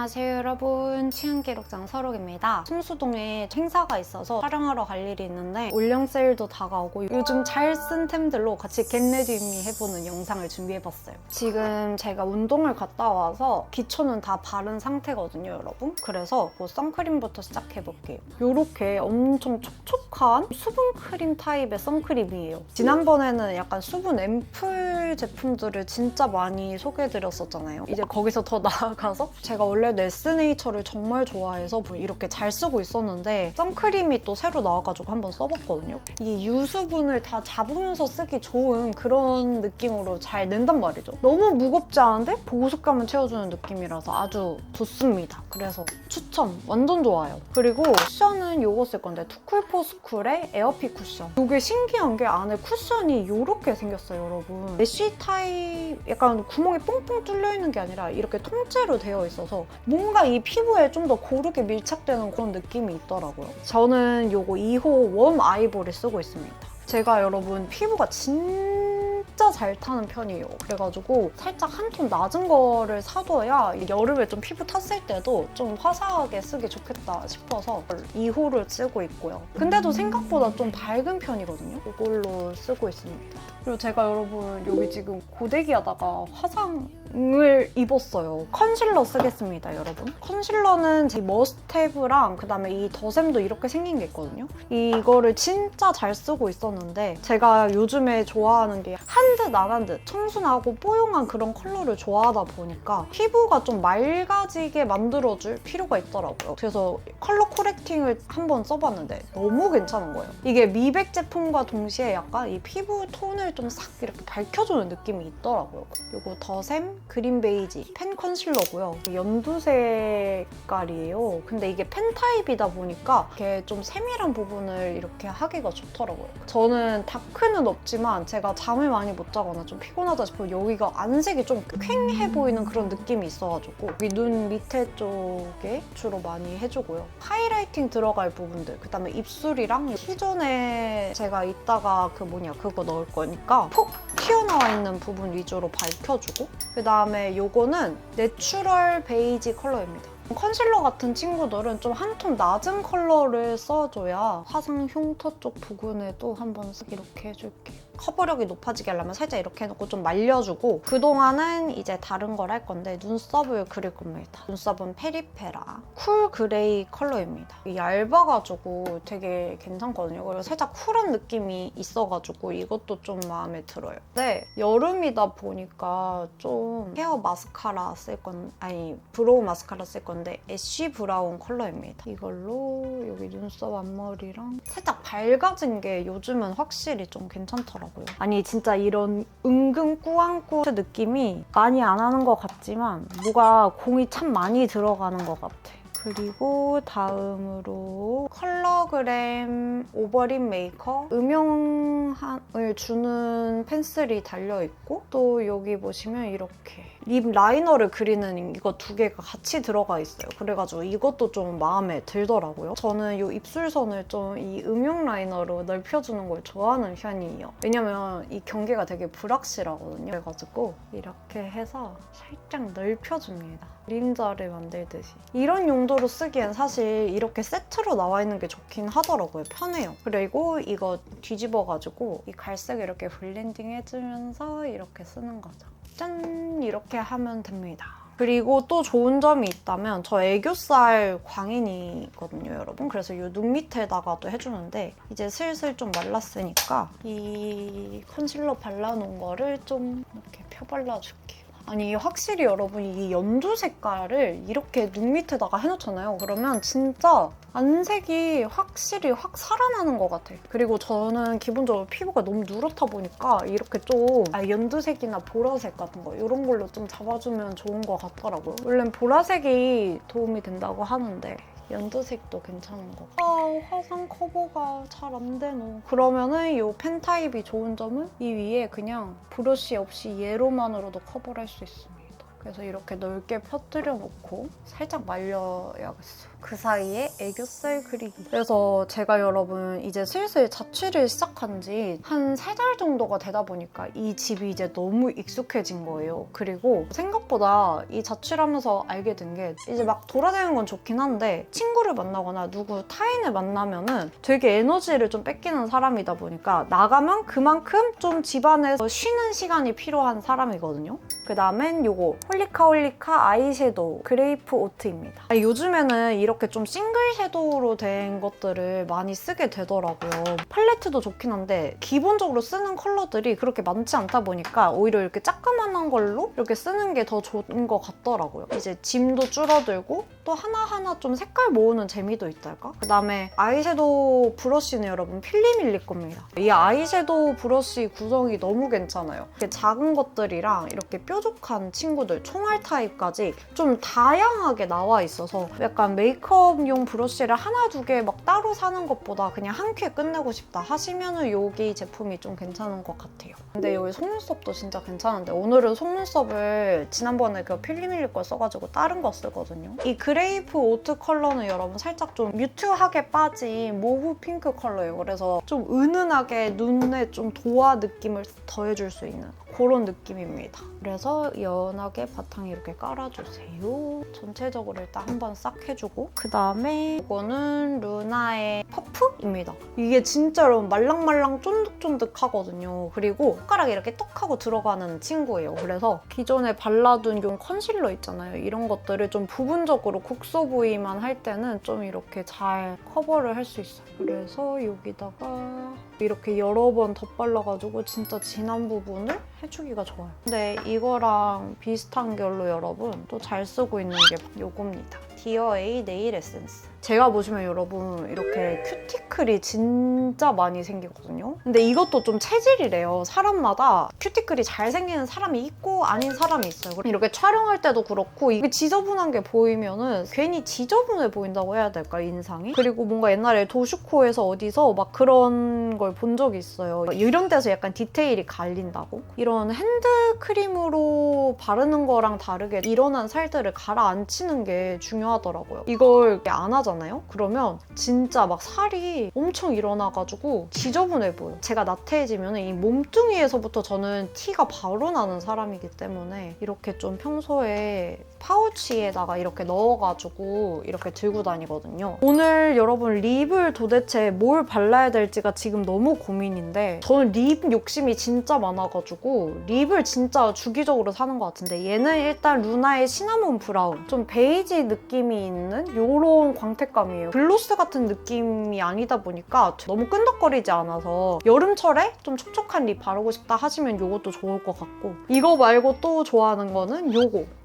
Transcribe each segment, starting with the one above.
안녕하세요 여러분. 취향기록장 서록입니다. 성수동에 행사가 있어서 촬영하러 갈 일이 있는데 올영 세일도 다가오고 요즘 잘 쓴 템들로 같이 겟레디미 해보는 영상을 준비해봤어요. 지금 제가 운동을 갔다 와서 기초는 다 바른 상태거든요 여러분. 그래서 뭐 선크림부터 시작해볼게요. 요렇게 엄청 촉촉한 수분 크림 타입의 선크림이에요. 지난번에는 약간 수분 앰플 제품들을 진짜 많이 소개해드렸었잖아요. 이제 거기서 더 나아가서 제가 원래 네스네이처를 정말 좋아해서 뭐 이렇게 잘 쓰고 있었는데 선크림이 또 새로 나와가지고 한번 써봤거든요. 이게 유수분을 다 잡으면서 쓰기 좋은 그런 느낌으로 잘 낸단 말이죠. 너무 무겁지 않은데 보습감을 채워주는 느낌이라서 아주 좋습니다. 그래서 추천 완전 좋아요. 그리고 쿠션은 이거 쓸 건데 투쿨포스쿨의 에어핏 쿠션. 이게 신기한 게 안에 쿠션이 이렇게 생겼어요, 여러분. 메쉬 타입 약간 구멍이 뽕뽕 뚫려 있는 게 아니라 이렇게 통째로 되어 있어서 뭔가 이 피부에 좀 더 고르게 밀착되는 그런 느낌이 있더라고요. 저는 요거 2호 웜 아이보리 쓰고 있습니다. 제가 여러분 피부가 진짜 잘 타는 편이에요. 그래가지고 살짝 한 톤 낮은 거를 사둬야 여름에 좀 피부 탔을 때도 좀 화사하게 쓰기 좋겠다 싶어서 2호를 쓰고 있고요. 근데도 생각보다 좀 밝은 편이거든요. 이걸로 쓰고 있습니다. 그리고 제가 여러분 여기 지금 고데기 하다가 화상 을 입었어요. 컨실러 쓰겠습니다, 여러분. 컨실러는 제 머스테브랑 그다음에 이 더샘도 이렇게 생긴 게 있거든요. 이거를 진짜 잘 쓰고 있었는데 제가 요즘에 좋아하는 게 한 듯 안 한 듯 청순하고 뽀용한 그런 컬러를 좋아하다 보니까 피부가 좀 맑아지게 만들어줄 필요가 있더라고요. 그래서 컬러 코렉팅을 한번 써봤는데 너무 괜찮은 거예요. 이게 미백 제품과 동시에 약간 이 피부 톤을 좀 싹 이렇게 밝혀주는 느낌이 있더라고요. 이거 더샘 그린 베이지 펜 컨실러고요. 연두 색깔이에요. 근데 이게 펜 타입이다 보니까 이렇게 좀 세밀한 부분을 이렇게 하기가 좋더라고요. 저는 다크는 없지만 제가 잠을 많이 못 자거나 좀 피곤하다 싶으면 여기가 안색이 좀 퀭해 보이는 그런 느낌이 있어가지고 여기 눈 밑에 쪽에 주로 많이 해주고요. 하이라이팅 들어갈 부분들, 그다음에 입술이랑 기존에 제가 이따가 그 뭐냐 그거 넣을 거니까 푹 튀어나와 있는 부분 위주로 밝혀주고 그 다음에 요거는 내추럴 베이지 컬러입니다. 컨실러 같은 친구들은 좀 한 톤 낮은 컬러를 써줘야 화상 흉터 쪽 부분에도 한번 쓱 이렇게 해줄게요. 커버력이 높아지게 하려면 살짝 이렇게 해놓고 좀 말려주고 그동안은 이제 다른 걸 할 건데 눈썹을 그릴 겁니다. 눈썹은 페리페라 쿨 그레이 컬러입니다. 얇아가지고 되게 괜찮거든요. 그리고 살짝 쿨한 느낌이 있어가지고 이것도 좀 마음에 들어요. 네, 여름이다 보니까 좀 헤어 마스카라 쓸 건, 아니 브로우 마스카라 쓸 건데 애쉬 브라운 컬러입니다. 이걸로 여기 눈썹 앞머리랑 살짝 밝아진 게 요즘은 확실히 좀 괜찮더라고요. 아니 진짜 이런 은근 꾸안꾸 느낌이 많이 안 하는 것 같지만 뭐가 공이 참 많이 들어가는 것 같아. 그리고 다음으로 컬러그램 오버립 메이커 음영을 주는 펜슬이 달려있고 또 여기 보시면 이렇게 립 라이너를 그리는 이거 두 개가 같이 들어가 있어요. 그래가지고 이것도 좀 마음에 들더라고요. 저는 이 입술선을 좀 이 음영 라이너로 넓혀주는 걸 좋아하는 편이에요. 왜냐면 이 경계가 되게 불확실하거든요. 그래가지고 이렇게 해서 살짝 넓혀줍니다. 그림자를 만들듯이. 이런 용도로 쓰기엔 사실 이렇게 세트로 나와 있는 게 좋긴 하더라고요. 편해요. 그리고 이거 뒤집어가지고 이 갈색 이렇게 블렌딩 해주면서 이렇게 쓰는 거죠. 짠! 이렇게 하면 됩니다. 그리고 또 좋은 점이 있다면 저 애교살 광인이거든요, 여러분. 그래서 이 눈 밑에다가도 해주는데 이제 슬슬 좀 말랐으니까 이 컨실러 발라놓은 거를 좀 이렇게 펴발라줄게요. 아니 확실히 여러분이 이 연두 색깔을 이렇게 눈 밑에다가 해놓잖아요. 그러면 진짜 안색이 확실히 확 살아나는 것 같아. 그리고 저는 기본적으로 피부가 너무 누렇다 보니까 이렇게 좀 아, 연두색이나 보라색 같은 거 이런 걸로 좀 잡아주면 좋은 것 같더라고요. 원래 보라색이 도움이 된다고 하는데 연두색도 괜찮은 거. 아, 화상 커버가 잘 안 되노. 그러면은 이 펜 타입이 좋은 점은 이 위에 그냥 브러쉬 없이 얘로만으로도 커버를 할 수 있습니다. 그래서 이렇게 넓게 펴뜨려 놓고 살짝 말려야겠어. 그 사이에 애교살 그리기. 그래서 제가 여러분 이제 슬슬 자취를 시작한 지 한 세 달 정도가 되다 보니까 이 집이 이제 너무 익숙해진 거예요. 그리고 생각보다 이 자취를 하면서 알게 된 게 이제 막 돌아다니는 건 좋긴 한데 친구를 만나거나 누구 타인을 만나면은 되게 에너지를 좀 뺏기는 사람이다 보니까 나가면 그만큼 좀 집안에서 쉬는 시간이 필요한 사람이거든요. 그 다음엔 요거 홀리카 홀리카 아이섀도우 그레이프 오트입니다. 아니, 요즘에는 이렇게 좀 싱글 섀도우로 된 것들을 많이 쓰게 되더라고요. 팔레트도 좋긴 한데 기본적으로 쓰는 컬러들이 그렇게 많지 않다 보니까 오히려 이렇게 자그만한 걸로 이렇게 쓰는 게 더 좋은 것 같더라고요. 이제 짐도 줄어들고 또 하나하나 좀 색깔 모으는 재미도 있달까? 그 다음에 아이섀도우 브러쉬는 여러분 필리밀리 겁니다. 이 아이섀도우 브러쉬 구성이 너무 괜찮아요. 이렇게 작은 것들이랑 이렇게 뾰 족한 친구들, 총알 타입까지 좀 다양하게 나와 있어서 약간 메이크업용 브러쉬를 하나 두 개 막 따로 사는 것보다 그냥 한 큐에 끝내고 싶다 하시면은 여기 제품이 좀 괜찮은 것 같아요. 근데 여기 속눈썹도 진짜 괜찮은데 오늘은 속눈썹을 지난번에 그 필리밀리 걸 써가지고 다른 거 쓰거든요. 이 그레이프 오트 컬러는 여러분 살짝 좀 뮤트하게 빠진 모브 핑크 컬러예요. 그래서 좀 은은하게 눈에 좀 도화 느낌을 더해줄 수 있는 그런 느낌입니다. 그래서 연하게 바탕에 이렇게 깔아주세요. 전체적으로 일단 한번 싹 해주고 그 다음에 이거는 루나의 퍼프입니다. 이게 진짜 여러분 말랑말랑 쫀득쫀득하거든요. 그리고 손가락에 이렇게 톡 하고 들어가는 친구예요. 그래서 기존에 발라둔 용 컨실러 있잖아요. 이런 것들을 좀 부분적으로 국소 부위만 할 때는 좀 이렇게 잘 커버를 할 수 있어요. 그래서 여기다가 이렇게 여러 번 덧발라가지고 진짜 진한 부분을 해주기가 좋아요. 근데 이거랑 비슷한 결로 여러분 또 잘 쓰고 있는 게 요겁니다. 디어에이 네일 에센스. 제가 보시면 여러분 이렇게 큐티클이 진짜 많이 생기거든요. 근데 이것도 좀 체질이래요. 사람마다 큐티클이 잘 생기는 사람이 있고 아닌 사람이 있어요. 이렇게 촬영할 때도 그렇고 이게 지저분한 게 보이면은 괜히 지저분해 보인다고 해야 될까 인상이? 그리고 뭔가 옛날에 도슈코에서 어디서 막 그런 걸 본 적이 있어요. 이런 데서 약간 디테일이 갈린다고? 이런 핸드크림으로 바르는 거랑 다르게 일어난 살들을 가라앉히는 게 중요 하더라고요. 이걸 안 하잖아요? 그러면 진짜 막 살이 엄청 일어나가지고 지저분해 보여. 제가 나태해지면 이 몸뚱이에서부터 저는 티가 바로 나는 사람이기 때문에 이렇게 좀 평소에 파우치에다가 이렇게 넣어가지고 이렇게 들고 다니거든요. 오늘 여러분 립을 도대체 뭘 발라야 될지가 지금 너무 고민인데 저는 립 욕심이 진짜 많아가지고 립을 진짜 주기적으로 사는 것 같은데 얘는 일단 루나의 시나몬 브라운 좀 베이지 느낌 이 있는 이런 광택감이에요. 글로스 같은 느낌이 아니다 보니까 너무 끈적거리지 않아서 여름철에 좀 촉촉한 립 바르고 싶다 하시면 이것도 좋을 것 같고 이거 말고 또 좋아하는 거는 이거 좀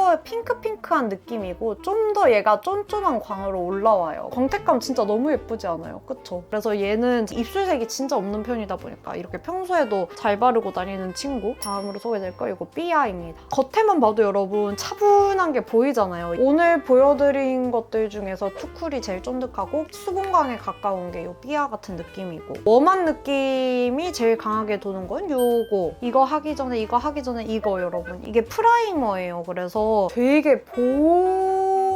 더 핑크핑크한 느낌이고 좀 더 얘가 쫀쫀한 광으로 올라와요. 광택감 진짜 너무 예쁘지 않아요? 그쵸? 그래서 얘는 입술색이 진짜 없는 편이다 보니까 이렇게 평소에도 잘 바르고 다니는 친구 다음으로 소개될 거 이거 삐아입니다. 겉에만 봐도 여러분 차분한 게 보이잖아요. 오늘 보여드린 것들 중에서 투쿨이 제일 쫀득하고 수분광에 가까운 게 이 삐아 같은 느낌이고 웜한 느낌이 제일 강하게 도는 건 요거 이거 하기 전에 이거 하기 전에 이거 여러분 이게 프라이머예요. 그래서 되게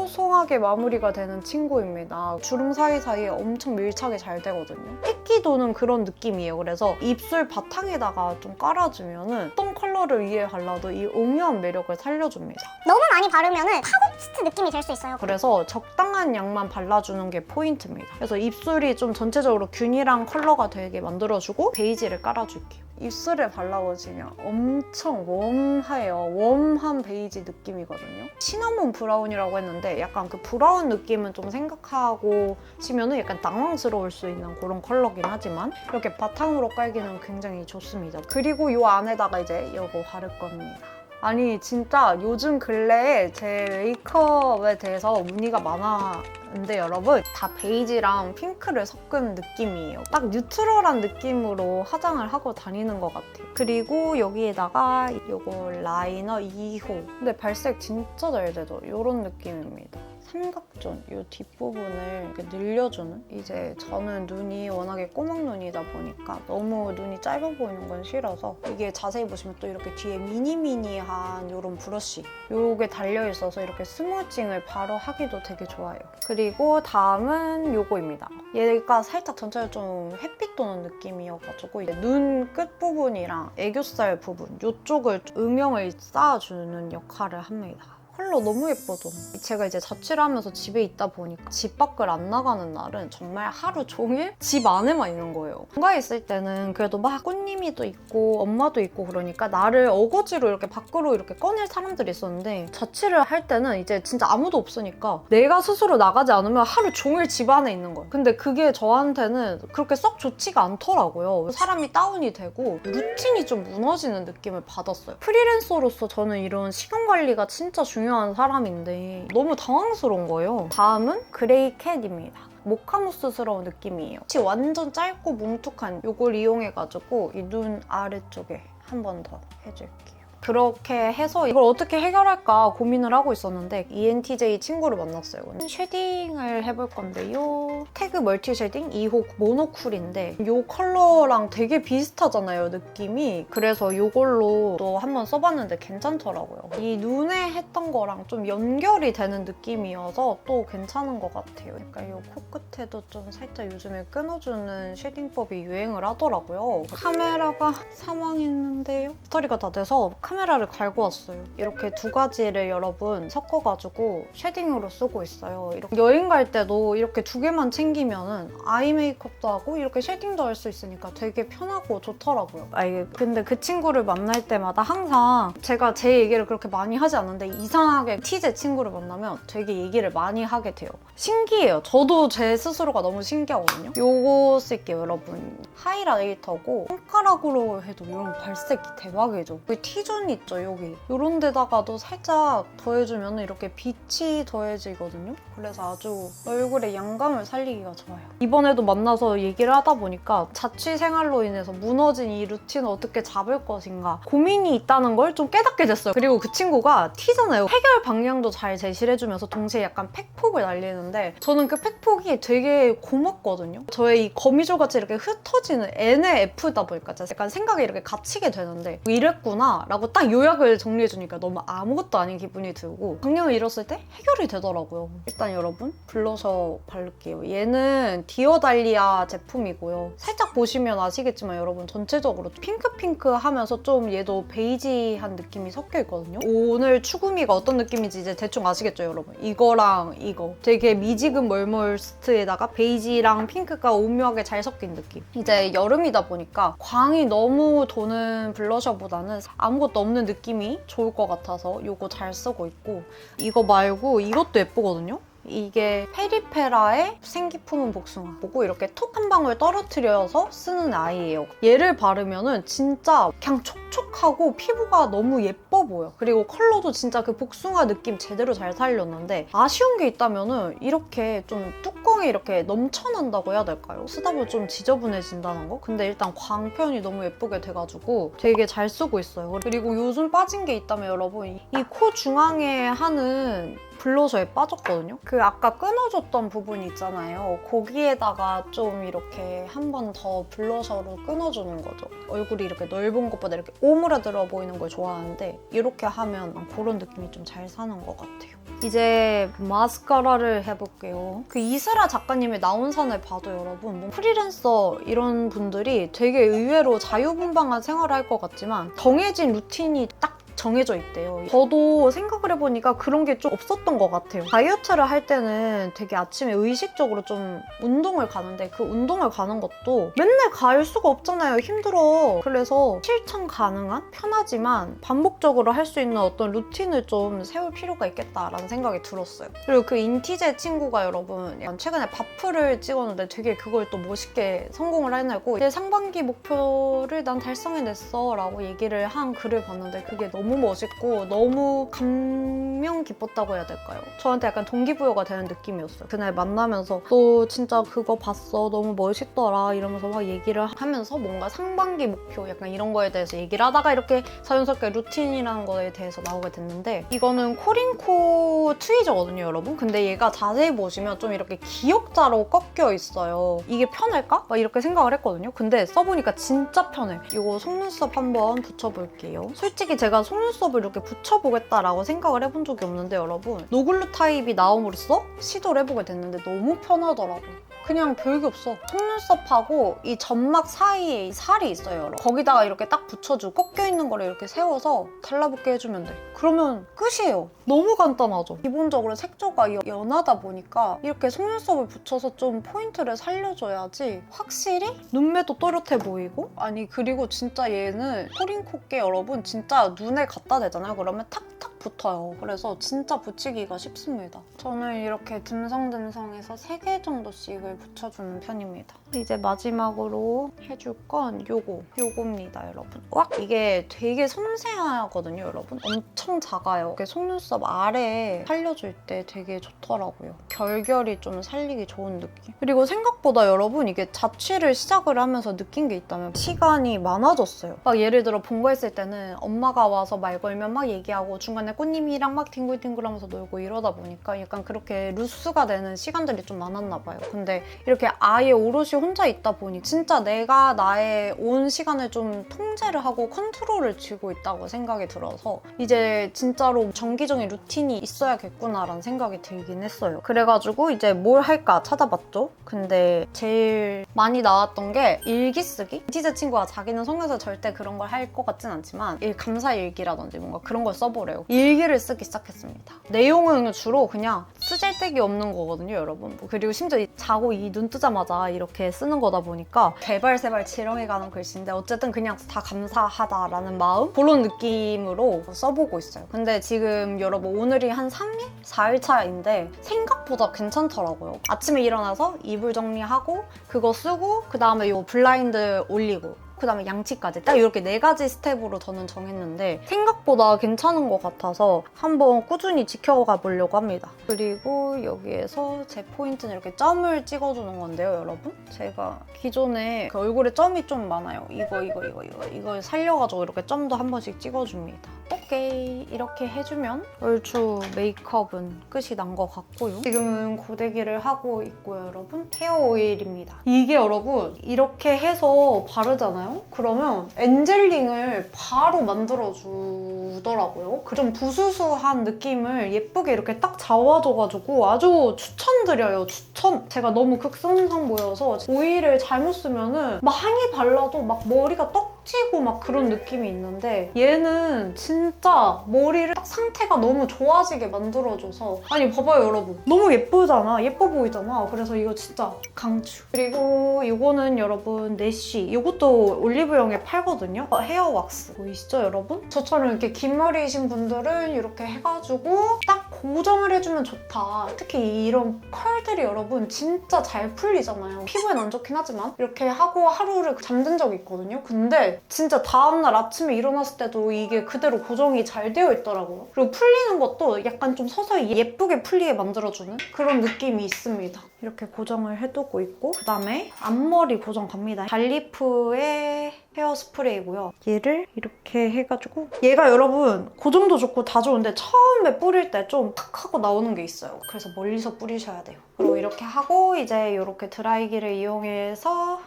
보송하게 마무리가 되는 친구입니다. 주름 사이사이에 엄청 밀착이 잘 되거든요. 햇기 도는 그런 느낌이에요. 그래서 입술 바탕에다가 좀 깔아주면 어떤 컬러를 위에 발라도 이 오묘한 매력을 살려줍니다. 너무 많이 바르면은 파고치트 느낌이 될 수 있어요. 그래서 적당한 양만 발라주는 게 포인트입니다. 그래서 입술이 좀 전체적으로 균일한 컬러가 되게 만들어주고 베이지를 깔아줄게요. 입술에 발라보시면 엄청 웜해요. 웜한 베이지 느낌이거든요. 시나몬 브라운이라고 했는데 약간 그 브라운 느낌은 좀 생각하고 시면은 약간 낭망스러울 수 있는 그런 컬러긴 하지만 이렇게 바탕으로 깔기는 굉장히 좋습니다. 그리고 이 안에다가 이제 이거 바를 겁니다. 아니 진짜 요즘 근래에 제 메이크업에 대해서 문의가 많았 는데 여러분 다 베이지랑 핑크를 섞은 느낌이에요. 딱 뉴트럴한 느낌으로 화장을 하고 다니는 것 같아요. 그리고 여기에다가 이거 라이너 2호. 근데 발색 진짜 잘 되죠? 이런 느낌입니다. 삼각존 이 뒷부분을 늘려주는 이제 저는 눈이 워낙에 꼬막 눈이다 보니까 너무 눈이 짧아 보이는 건 싫어서 이게 자세히 보시면 또 이렇게 뒤에 미니미니한 이런 브러쉬 요게 달려 있어서 이렇게 스무징을 바로 하기도 되게 좋아요. 그리고 다음은 요거입니다. 얘가 살짝 전체적으로 좀 햇빛 도는 느낌이어가지고 눈 끝부분이랑 애교살 부분 이쪽을 음영을 쌓아주는 역할을 합니다. 컬러 너무 예뻐져. 제가 이제 자취를 하면서 집에 있다 보니까 집 밖을 안 나가는 날은 정말 하루 종일 집 안에만 있는 거예요. 본가에 있을 때는 그래도 막 꽃님이도 있고 엄마도 있고 그러니까 나를 어거지로 이렇게 밖으로 이렇게 꺼낼 사람들이 있었는데 자취를 할 때는 이제 진짜 아무도 없으니까 내가 스스로 나가지 않으면 하루 종일 집 안에 있는 거예요. 근데 그게 저한테는 그렇게 썩 좋지가 않더라고요. 사람이 다운이 되고 루틴이 좀 무너지는 느낌을 받았어요. 프리랜서로서 저는 이런 시간 관리가 진짜 중요 한 사람인데 너무 당황스러운 거예요. 다음은 그레이 캣입니다. 모카무스스러운 느낌이에요. 혹시 완전 짧고 뭉툭한 이걸 이용해가지고 이 눈 아래쪽에 한 번 더 해줄게요. 그렇게 해서 이걸 어떻게 해결할까 고민을 하고 있었는데 ENTJ 친구를 만났어요. 쉐딩을 해볼 건데요. 태그 멀티 쉐딩 2호 모노쿨인데 이 컬러랑 되게 비슷하잖아요, 느낌이. 그래서 이걸로 또 한번 써봤는데 괜찮더라고요. 이 눈에 했던 거랑 좀 연결이 되는 느낌이어서 또 괜찮은 것 같아요. 약간 이 코끝에도 좀 살짝 요즘에 끊어주는 쉐딩법이 유행을 하더라고요. 카메라가 사망했는데요. 배터리가 다 돼서 카메라 를 갈고 왔어요. 이렇게 두 가지를 여러분 섞어가지고 쉐딩으로 쓰고 있어요. 이렇게 여행 갈 때도 이렇게 두 개만 챙기면은 아이 메이크업도 하고 이렇게 쉐딩도 할 수 있으니까 되게 편하고 좋더라고요. 아 근데 그 친구를 만날 때마다 항상 제가 제 얘기를 그렇게 많이 하지 않는데 이상하게 TJ 친구를 만나면 되게 얘기를 많이 하게 돼요. 신기해요. 저도 제 스스로가 너무 신기하거든요. 요거 쓸게요, 여러분. 하이라이터고 손가락으로 해도 이런 발색이 대박이죠. 그 T존 있죠, 여기. 요런 데다가도 살짝 더해주면 이렇게 빛이 더해지거든요. 그래서 아주 얼굴에 양감을 살리기가 좋아요. 이번에도 만나서 얘기를 하다 보니까 자취 생활로 인해서 무너진 이 루틴을 어떻게 잡을 것인가 고민이 있다는 걸 좀 깨닫게 됐어요. 그리고 그 친구가 T잖아요. 해결 방향도 잘 제시를 해주면서 동시에 약간 팩폭을 날리는데 저는 그 팩폭이 되게 고맙거든요. 저의 이 거미줄같이 이렇게 흩어지는 N의 F다 보니까 약간 생각이 이렇게 갇히게 되는데 이랬구나 라고 딱 요약을 정리해주니까 너무 아무것도 아닌 기분이 들고 강령을 잃었을 때 해결이 되더라고요. 일단 여러분 블러셔 바를게요. 얘는 디어달리아 제품이고요. 살짝 보시면 아시겠지만 여러분 전체적으로 핑크핑크 하면서 좀 얘도 베이지한 느낌이 섞여 있거든요. 오늘 추구미가 어떤 느낌인지 이제 대충 아시겠죠 여러분? 이거랑 이거 되게 미지근 멀멀스트에다가 베이지랑 핑크가 오묘하게 잘 섞인 느낌. 이제 여름이다 보니까 광이 너무 도는 블러셔보다는 아무것도 없는 느낌이 좋을 것 같아서 이거 잘 쓰고 있고 이거 말고 이것도 예쁘거든요? 이게 페리페라의 생기품은 복숭아 보고 이렇게 톡 한 방울 떨어뜨려서 쓰는 아이예요. 얘를 바르면은 진짜 그냥 촉촉하고 피부가 너무 예뻐 보여. 그리고 컬러도 진짜 그 복숭아 느낌 제대로 잘 살렸는데 아쉬운 게 있다면은 이렇게 좀 뚜껑이 이렇게 넘쳐난다고 해야 될까요? 쓰다 보면 좀 지저분해진다는 거? 근데 일단 광편이 너무 예쁘게 돼가지고 되게 잘 쓰고 있어요. 그리고 요즘 빠진 게 있다면 여러분 이 코 중앙에 하는 블러셔에 빠졌거든요. 그 아까 끊어줬던 부분 있잖아요. 거기에다가 좀 이렇게 한 번 더 블러셔로 끊어주는 거죠. 얼굴이 이렇게 넓은 것보다 이렇게 오므라들어 보이는 걸 좋아하는데 이렇게 하면 그런 느낌이 좀 잘 사는 것 같아요. 이제 마스카라를 해볼게요. 그 이슬아 작가님의 나온 산을 봐도 여러분 뭐 프리랜서 이런 분들이 되게 의외로 자유분방한 생활을 할 것 같지만 정해진 루틴이 딱 정해져 있대요. 저도 생각을 해보니까 그런 게 좀 없었던 것 같아요. 다이어트를 할 때는 되게 아침에 의식적으로 좀 운동을 가는데 그 운동을 가는 것도 맨날 갈 수가 없잖아요. 힘들어. 그래서 실천 가능한 편하지만 반복적으로 할 수 있는 어떤 루틴을 좀 세울 필요가 있겠다라는 생각이 들었어요. 그리고 그 인티제 친구가 여러분 최근에 바프를 찍었는데 되게 그걸 또 멋있게 성공을 해내고 내 상반기 목표를 난 달성해냈어 라고 얘기를 한 글을 봤는데 그게 너무 너무 멋있고 너무 감명 깊었다고 해야 될까요? 저한테 약간 동기부여가 되는 느낌이었어요. 그날 만나면서 너 진짜 그거 봤어. 너무 멋있더라. 이러면서 막 얘기를 하면서 뭔가 상반기 목표 약간 이런 거에 대해서 얘기를 하다가 이렇게 자연스럽게 루틴이라는 거에 대해서 나오게 됐는데 이거는 코링코 트위저거든요, 여러분. 근데 얘가 자세히 보시면 좀 이렇게 기역자로 꺾여 있어요. 이게 편할까? 막 이렇게 생각을 했거든요. 근데 써보니까 진짜 편해. 이거 속눈썹 한번 붙여볼게요. 솔직히 제가 속 눈썹을 이렇게 붙여보겠다라고 생각을 해본 적이 없는데 여러분 노글루 타입이 나옴으로써 시도를 해보게 됐는데 너무 편하더라고요. 그냥 별게 없어. 속눈썹하고 이 점막 사이에 이 살이 있어요, 여러분. 거기다가 이렇게 딱 붙여주고 꺾여있는 거를 이렇게 세워서 달라붙게 해주면 돼. 그러면 끝이에요. 너무 간단하죠? 기본적으로 색조가 여- 연하다 보니까 이렇게 속눈썹을 붙여서 좀 포인트를 살려줘야지 확실히 눈매도 또렷해 보이고 아니 그리고 진짜 얘는 코링코께 여러분 진짜 눈에 갖다 대잖아요. 그러면 탁탁 붙어요. 그래서 진짜 붙이기가 쉽습니다. 저는 이렇게 듬성듬성해서 3개 정도씩을 붙여주는 편입니다. 이제 마지막으로 해줄 건 요거, 요겁니다, 여러분. 와! 이게 되게 섬세하거든요, 여러분. 엄청 작아요. 속눈썹 아래에 살려줄 때 되게 좋더라고요. 결결이 좀 살리기 좋은 느낌. 그리고 생각보다 여러분 이게 자취를 시작을 하면서 느낀 게 있다면 시간이 많아졌어요. 막 예를 들어 본거 했을 때는 엄마가 와서 말 걸면 막 얘기하고 중간에 꽃님이랑 막 뒹굴뒹굴하면서 놀고 이러다 보니까 약간 그렇게 루스가 되는 시간들이 좀 많았나 봐요. 근데 이렇게 아예 오롯이 혼자 있다 보니 진짜 내가 나의 온 시간을 좀 통제를 하고 컨트롤을 쥐고 있다고 생각이 들어서 이제 진짜로 정기적인 루틴이 있어야겠구나라는 생각이 들긴 했어요. 그래가지고 이제 뭘 할까 찾아봤죠. 근데 제일 많이 나왔던 게 일기 쓰기. 티제 친구가 자기는 속에서 절대 그런 걸 할 것 같진 않지만 일 감사 일기 라든지 뭔가 그런 걸 써보래요. 일기를 쓰기 시작했습니다. 내용은 주로 그냥 쓰잘데기 없는 거거든요, 여러분. 뭐 그리고 심지어 이- 자고 이 눈 뜨자마자 이렇게 쓰는 거다 보니까 개발세발 지렁해가는 글씨인데 어쨌든 그냥 다 감사하다라는 마음 그런 느낌으로 써보고 있어요. 근데 지금 여러분 오늘이 한 3일? 4일 차인데 생각보다 괜찮더라고요. 아침에 일어나서 이불 정리하고 그거 쓰고 그 다음에 요 블라인드 올리고 그 다음에 양치까지 딱 이렇게 네 가지 스텝으로 저는 정했는데 생각보다 괜찮은 것 같아서 한번 꾸준히 지켜가 보려고 합니다. 그리고 여기에서 제 포인트는 이렇게 점을 찍어주는 건데요, 여러분. 제가 기존에 그 얼굴에 점이 좀 많아요. 이거, 이거, 이거, 이거. 이걸 살려가지고 이렇게 점도 한 번씩 찍어줍니다. 오케이. 이렇게 해주면 얼추 메이크업은 끝이 난 것 같고요. 지금은 고데기를 하고 있고요, 여러분. 헤어 오일입니다. 이게 여러분 이렇게 해서 바르잖아요? 그러면 엔젤링을 바로 만들어주더라고요. 그좀 부수수한 느낌을 예쁘게 이렇게 딱 잡아줘가지고 아주 추천드려요, 추천! 제가 너무 극성상 보여서 오일을 잘못 쓰면은 많이 발라도 막 머리가 떡 지고 막 그런 느낌이 있는데 얘는 진짜 머리를 딱 상태가 너무 좋아지게 만들어줘서 아니 봐봐요 여러분. 너무 예쁘잖아. 예뻐 보이잖아. 그래서 이거 진짜 강추. 그리고 이거는 여러분 내쉬. 이것도 올리브영에 팔거든요. 어, 헤어 왁스. 보이시죠 여러분? 저처럼 이렇게 긴 머리이신 분들은 이렇게 해가지고 딱 고정을 해주면 좋다. 특히 이런 컬들이 여러분 진짜 잘 풀리잖아요. 피부엔 안 좋긴 하지만 이렇게 하고 하루를 잠든 적이 있거든요. 근데 진짜 다음날 아침에 일어났을 때도 이게 그대로 고정이 잘 되어 있더라고요. 그리고 풀리는 것도 약간 좀 서서히 예쁘게 풀리게 만들어주는 그런 느낌이 있습니다. 이렇게 고정을 해두고 있고 그 다음에 앞머리 고정 갑니다. 발리프의 헤어 스프레이고요. 얘를 이렇게 해가지고 얘가 여러분 고정도 좋고 다 좋은데 처음에 뿌릴 때좀팍 하고 나오는 게 있어요. 그래서 멀리서 뿌리셔야 돼요. 그리고 이렇게 하고 이제 이렇게 드라이기를 이용해서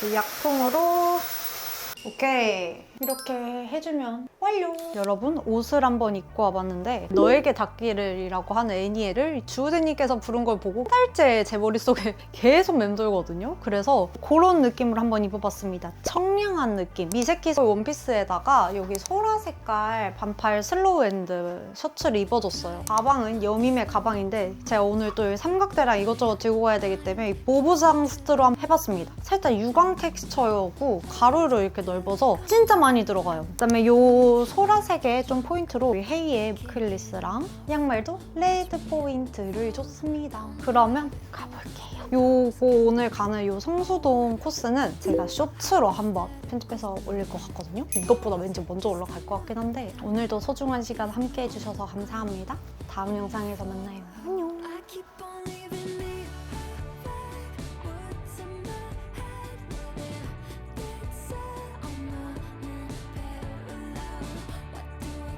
이렇게 약통으로 오케이. 이렇게 해주면 완료. 여러분 옷을 한번 입고 와봤는데 너에게 닿기를 이라고 하는 애니에를 주우재님께서 부른 걸 보고 한 달째 제 머릿속에 계속 맴돌거든요. 그래서 그런 느낌으로 한번 입어봤습니다. 청량한 느낌. 미세키 원피스에다가 여기 소라 색깔 반팔 슬로우 엔드 셔츠를 입어줬어요. 가방은 여밈의 가방인데 제가 오늘 또이 삼각대랑 이것저것 들고 가야 되기 때문에 이 보부장 스트로 한번 해봤습니다. 살짝 유광 텍스처여고 가루를 이렇게 넣 넓어서 진짜 많이 들어가요. 그다음에 요 소라색에 좀 포인트로 헤이의 클리스랑 양말도 레드 포인트를 줬습니다. 그러면 가볼게요. 요거 오늘 가는 요 성수동 코스는 제가 쇼츠로 한번 편집해서 올릴 것 같거든요. 이것보다 왠지 먼저 올라갈 것 같긴 한데 오늘도 소중한 시간 함께 해주셔서 감사합니다. 다음 영상에서 만나요.